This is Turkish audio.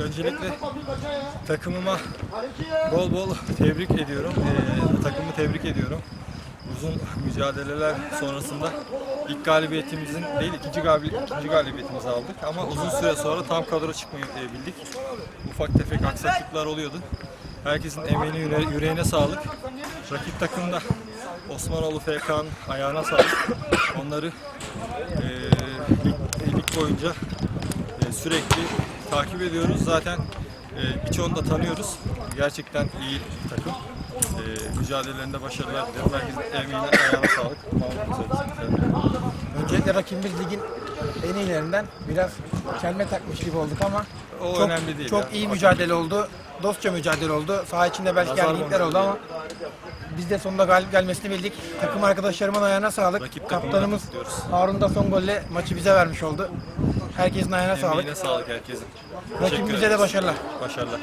öncelikle takımıma bol bol tebrik ediyorum. Ee, takımı tebrik ediyorum. Uzun mücadeleler sonrasında ilk galibiyetimizin değil ikinci, galibiyet, ikinci galibiyetimizi aldık. Ama uzun süre sonra tam kadro çıkmayı bildik. Ufak tefek aksaklıklar oluyordu. Herkesin emeğine yüre- yüreğine sağlık. Rakip takımda Osmanoğlu FK'nın ayağına sağlık. Onları e, lig, lig boyunca e, sürekli takip ediyoruz. Zaten e, birçoğunu da tanıyoruz. Gerçekten iyi bir takım. E, mücadelelerinde başarılar dilerim. Herkesin emeğine, ayağına sağlık. Öncelikle rakibimiz ligin en iyilerinden biraz kelme takmış gibi olduk ama O çok, önemli değil çok ya. iyi mücadele oldu. Dostça mücadele oldu. Saha içinde belki gerginlikler oldu ama biz de sonunda galip gelmesini bildik. Takım arkadaşlarımın ayağına sağlık. Rakip Kaptanımız kutluyoruz. Harun da son golle maçı bize vermiş oldu. Herkesin ayağına sağlık. Emeğine sağlık herkesin. Rakibimize Teşekkür de ederiz. başarılar. Başarılar.